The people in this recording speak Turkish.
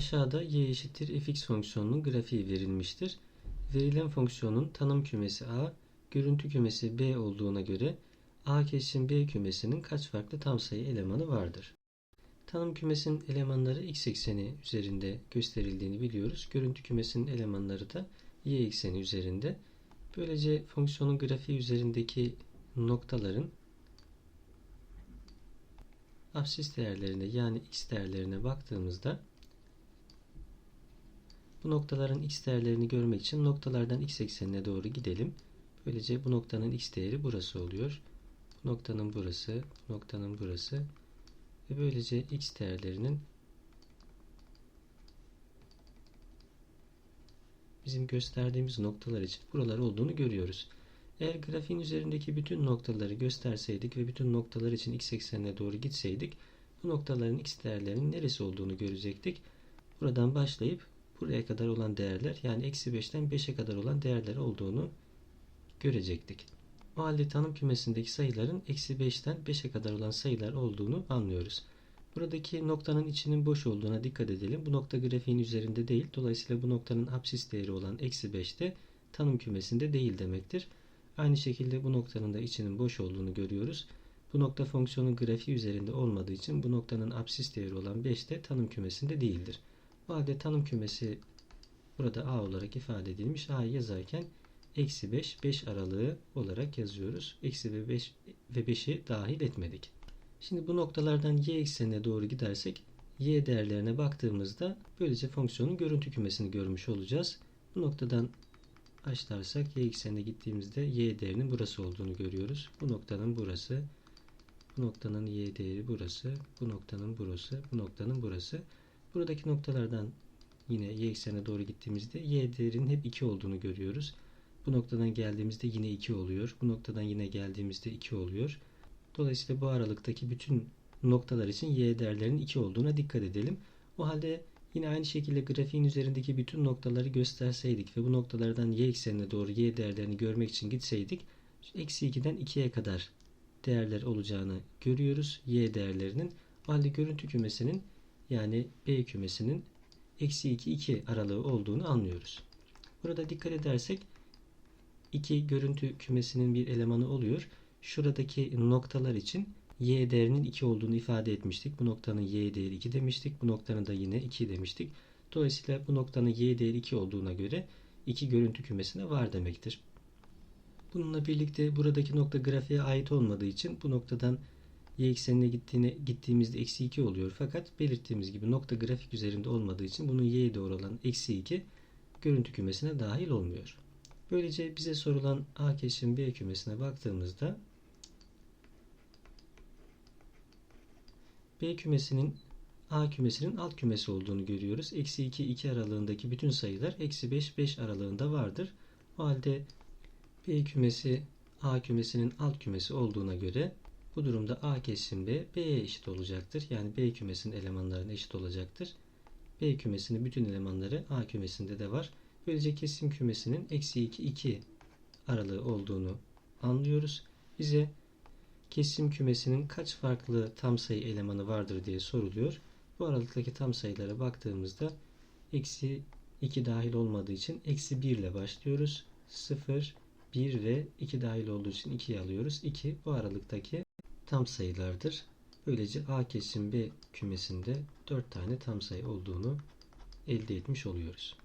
Aşağıda y eşittir fx fonksiyonunun grafiği verilmiştir. Verilen fonksiyonun tanım kümesi A, görüntü kümesi B olduğuna göre A kesişim B kümesinin kaç farklı tam sayı elemanı vardır? Tanım kümesinin elemanları x ekseni üzerinde gösterildiğini biliyoruz. Görüntü kümesinin elemanları da y ekseni üzerinde. Böylece fonksiyonun grafiği üzerindeki noktaların absis değerlerine yani x değerlerine baktığımızda bu noktaların x değerlerini görmek için noktalardan x eksenine doğru gidelim. Böylece bu noktanın x değeri burası oluyor. Bu noktanın burası, bu noktanın burası ve böylece x değerlerinin bizim gösterdiğimiz noktalar için buralar olduğunu görüyoruz. Eğer grafiğin üzerindeki bütün noktaları gösterseydik ve bütün noktalar için x eksenine doğru gitseydik bu noktaların x değerlerinin neresi olduğunu görecektik. Buradan başlayıp buraya kadar olan değerler yani eksi 5'ten 5'e kadar olan değerler olduğunu görecektik. O halde tanım kümesindeki sayıların eksi 5'ten 5'e kadar olan sayılar olduğunu anlıyoruz. Buradaki noktanın içinin boş olduğuna dikkat edelim. Bu nokta grafiğin üzerinde değil. Dolayısıyla bu noktanın absis değeri olan eksi 5'te tanım kümesinde değil demektir. Aynı şekilde bu noktanın da içinin boş olduğunu görüyoruz. Bu nokta fonksiyonun grafiği üzerinde olmadığı için bu noktanın absis değeri olan 5 de tanım kümesinde değildir. Bu halde tanım kümesi burada A olarak ifade edilmiş. A'yı yazarken eksi 5, 5 aralığı olarak yazıyoruz. Eksi ve 5 ve 5'i dahil etmedik. Şimdi bu noktalardan y eksenine doğru gidersek y değerlerine baktığımızda böylece fonksiyonun görüntü kümesini görmüş olacağız. Bu noktadan başlarsak y eksenine gittiğimizde y değerinin burası olduğunu görüyoruz. Bu noktanın burası, bu noktanın y değeri burası, bu noktanın burası, bu noktanın burası. Buradaki noktalardan yine y eksenine doğru gittiğimizde y değerinin hep 2 olduğunu görüyoruz. Bu noktadan geldiğimizde yine 2 oluyor. Bu noktadan yine geldiğimizde 2 oluyor. Dolayısıyla bu aralıktaki bütün noktalar için y değerlerinin 2 olduğuna dikkat edelim. O halde yine aynı şekilde grafiğin üzerindeki bütün noktaları gösterseydik ve bu noktalardan y eksenine doğru y değerlerini görmek için gitseydik eksi 2'den 2'ye kadar değerler olacağını görüyoruz y değerlerinin. O halde görüntü kümesinin yani B kümesinin eksi 2 2 aralığı olduğunu anlıyoruz. Burada dikkat edersek 2 görüntü kümesinin bir elemanı oluyor. Şuradaki noktalar için y değerinin 2 olduğunu ifade etmiştik. Bu noktanın y değeri 2 demiştik. Bu noktanın da yine 2 demiştik. Dolayısıyla bu noktanın y değeri 2 olduğuna göre 2 görüntü kümesine var demektir. Bununla birlikte buradaki nokta grafiğe ait olmadığı için bu noktadan y eksenine gittiğine, gittiğimizde eksi 2 oluyor. Fakat belirttiğimiz gibi nokta grafik üzerinde olmadığı için bunun y'ye doğru olan eksi 2 görüntü kümesine dahil olmuyor. Böylece bize sorulan A kesişim B kümesine baktığımızda B kümesinin A kümesinin alt kümesi olduğunu görüyoruz. Eksi 2, 2 aralığındaki bütün sayılar eksi 5, 5 aralığında vardır. O halde B kümesi A kümesinin alt kümesi olduğuna göre bu durumda A kesişim B, B'ye eşit olacaktır. Yani B kümesinin elemanlarına eşit olacaktır. B kümesinin bütün elemanları A kümesinde de var. Böylece kesim kümesinin eksi 2, 2 aralığı olduğunu anlıyoruz. Bize kesim kümesinin kaç farklı tam sayı elemanı vardır diye soruluyor. Bu aralıktaki tam sayılara baktığımızda eksi 2 dahil olmadığı için eksi 1 ile başlıyoruz. 0, 1 ve 2 dahil olduğu için 2'yi alıyoruz. 2 bu aralıktaki tam sayılardır. Böylece A kesim B kümesinde 4 tane tam sayı olduğunu elde etmiş oluyoruz.